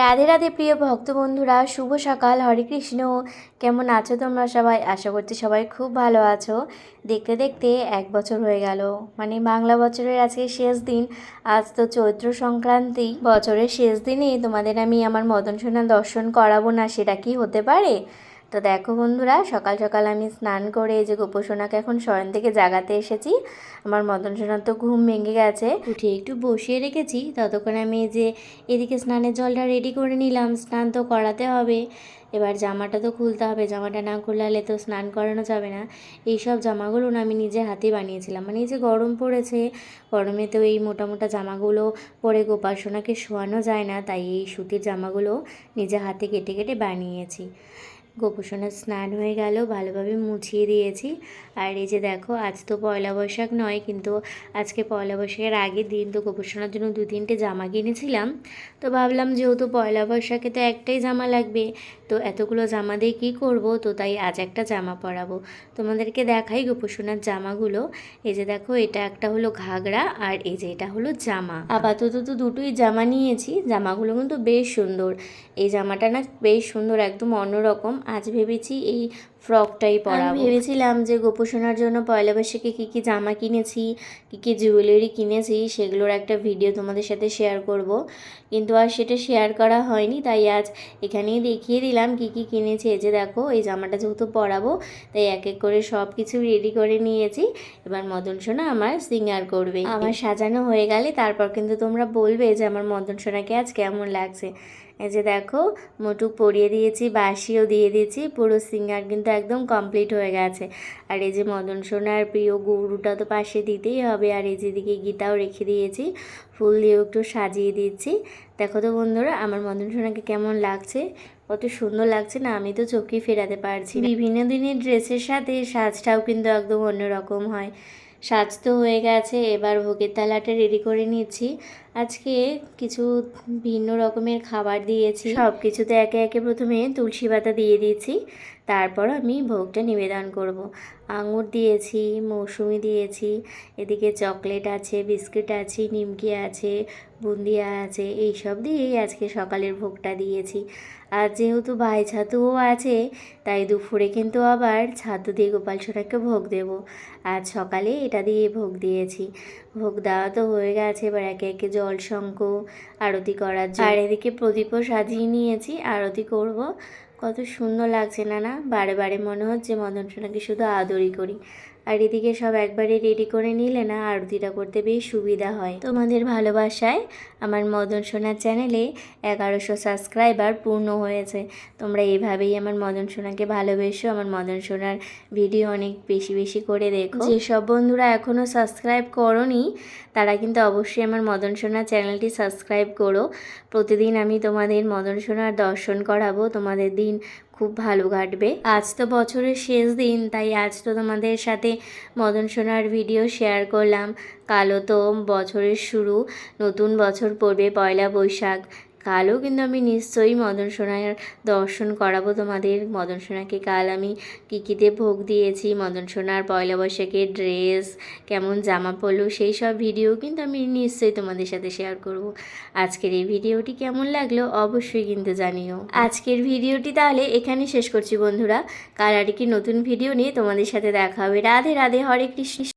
রাধে রাধে প্রিয় ভক্ত বন্ধুরা, শুভ সকাল, হরে কৃষ্ণ। কেমন আছো তোমরা সবাই? আশা করছি সবাই খুব ভালো আছো। দেখতে দেখতে এক বছর হয়ে গেল। মানে বাংলা বছরের আজকে শেষ দিন। আজ তো চৈত্র সংক্রান্তি। বছরের শেষ দিনে তোমাদের আমি আমার মদন সোনা দর্শন করাবো না, সেটা কি হতে পারে? তো দেখো বন্ধুরা, সকাল সকাল আমি স্নান করে এই যে গোপোষণাকে এখন শয়ন থেকে জাগাতে এসেছি। আমার মদন সোনার তো ঘুম ভেঙে গেছে। উঠে একটু বসিয়ে রেখেছি, ততক্ষণ আমি এই যে এদিকে স্নানের জলটা রেডি করে নিলাম, স্নান তো করাতে হবে। এবার জামাটা তো খুলতে হবে, জামাটা না খুললে তো স্নান করানো যাবে না। এই সব জামাগুলো না আমি নিজে হাতে বানিয়েছিলাম মানে এই যে গরম পড়েছে, গরমে তো এই মোটা মোটা জামাগুলো পরে গোপাসনাকে শোয়ানো যায় না, তাই এই সুতির জামাগুলো নিজে হাতে কেটে কেটে বানিয়েছি। গোপোষণার স্নান হয়ে গেল, ভালোভাবে মুছিয়ে দিয়েছি। আর এই যে দেখো, আজ তো পয়লা বৈশাখ নয়, কিন্তু আজকে পয়লা বৈশাখের আগের দিন তো গোপোষণার জন্য দু তিনটে জামা কিনেছিলাম। তো ভাবলাম যেহেতু পয়লা বৈশাখে তো একটাই জামা লাগবে, তো এতগুলো জামা দিয়ে কী করব? তো তাই আজ একটা জামা পরাবো। তোমাদেরকে দেখাই গোপোষণার জামাগুলো। এই যে দেখো, এটা একটা হলো ঘাগরা আর এই যে এটা হলো জামা। আপাতত তো দুটোই জামা নিয়েছি, জামাগুলো কিন্তু বেশ সুন্দর। এই জামাটা না বেশ সুন্দর, একদম অন্যরকম। আজ ভেবেছি এই ফ্রকটাই পরাবো। ভেবেছিলাম যে গোপোষণার জন্য পয়লা বৈশাখে কী কী জামা কিনেছি কী কী জুয়েলারি কিনেছি সেগুলোর একটা ভিডিও তোমাদের সাথে শেয়ার করব। কিন্তু আর সেটা শেয়ার করা হয়নি তাই আজ এখানেই দেখিয়ে দিলাম কী কী কিনেছি। এই যে দেখো এই জামাটা যেহেতু পরাবো তাই এক এক করে সব কিছু রেডি করে নিয়েছি। এবার মদন সোনা আমার সিঙ্গার করবে। আমার সাজানো হয়ে গেলে তারপর কিন্তু তোমরা বলবে যে আমার মদন সোনাকে আজ কেমন লাগছে। এই যে দেখো মোটু পরিয়ে দিয়েছি বাসিও দিয়ে দিয়েছি পুরো সিঙ্গার কিন্তু একদম কমপ্লিট হয়ে গেছে। আর এই যে মদন সোনার প্রিয় গরুটা তো পাশে দিতেই হবে। আর এই যেদিকে গীতাও রেখে দিয়েছি। ফুল দিয়েও একটু সাজিয়ে দিচ্ছি। দেখো তো বন্ধুরা, আমার মদন সোনাকে কেমন লাগছে? কত সুন্দর লাগছে না? আমি তো চোখেই ফেরাতে পারছি বিভিন্ন দিনের ড্রেসের সাথে সাজটাও কিন্তু একদম অন্যরকম হয়। সাজ তো হয়ে গেছে। এবার ভোগের তালাটা রেডি করে নিচ্ছি। আজকে কিছু ভিন্ন রকমের খাবার দিয়েছি। সব কিছুতে একে একে প্রথমে তুলসী পাতা দিয়ে দিয়েছি। তারপর আমি ভোগটা নিবেদন করব। আঙুর দিয়েছি, মৌসুমি দিয়েছি, এদিকে চকলেট আছে, বিস্কিট আছে, নিমকি আছে, বুন্দিয়া আছে, এইসব দিয়েই আজকে সকালের ভোগটা দিয়েছি। আর যেহেতু ভাই ছাতুও আছে, তাই দুপুরে কিন্তু আবার ছাতু দিয়ে গোপাল সোনাকে ভোগ দেব। আজ সকালে এটা দিয়ে ভোগ দিয়েছি। ভোগ দেওয়া তো হয়ে গেছে এবার একে একে জল, শঙ্খ, আরতি করার জন্য। আর এদিকে প্রদীপও সাজিয়ে নিয়েছি, আরতি করব। কত সুন্দর লাগছে না না বারে বারে মনে হচ্ছে মদন সোনাকে শুধু আদরই করি। আর এদিকে সব একবারে রেডি করে নিলে না আরতিটা করতে বেশ সুবিধা হয়। তোমাদের ভালোবাসায় আমার মদন সোনার চ্যানেলে এগারোশো সাবস্ক্রাইবার পূর্ণ হয়েছে। তোমরা এভাবেই আমার মদন সোনাকে ভালোবেসো আমার মদন সোনার ভিডিও অনেক বেশি বেশি করে দেখো। যেসব বন্ধুরা এখনও সাবস্ক্রাইব করনি তারা কিন্তু অবশ্যই আমার মদন সোনার চ্যানেলটি সাবস্ক্রাইব করো। প্রতিদিন আমি তোমাদের মদন সোনার দর্শন করাবো তোমাদের দিন খুব ভালো কাটবে। আজ তো বছরের শেষ দিন, তাই আজ তো তোমাদের সাথে মদন সোনার ভিডিও শেয়ার করলাম। কালো তো বছরের শুরু, নতুন বছর পড়বে পয়লা বৈশাখ। কালও কিন্তু আমি নিশ্চয়ই মদন সোনার দর্শন করাবো তোমাদের। মদন সোনাকে কাল আমি কী কীতে ভোগ দিয়েছি, মদন সোনার পয়লা বৈশাখের ড্রেস কেমন জামা পরলো, সেই সব ভিডিও কিন্তু আমি নিশ্চয়ই তোমাদের সাথে শেয়ার করব। আজকের এই ভিডিওটি কেমন লাগল অবশ্যই কিন্তু জানিও। আজকের ভিডিওটি তাহলে এখানে শেষ করছি বন্ধুরা। কাল আর কি নতুন ভিডিও নিয়ে তোমাদের সাথে দেখা হবে। রাধে রাধে, হরে কৃষ্ণ।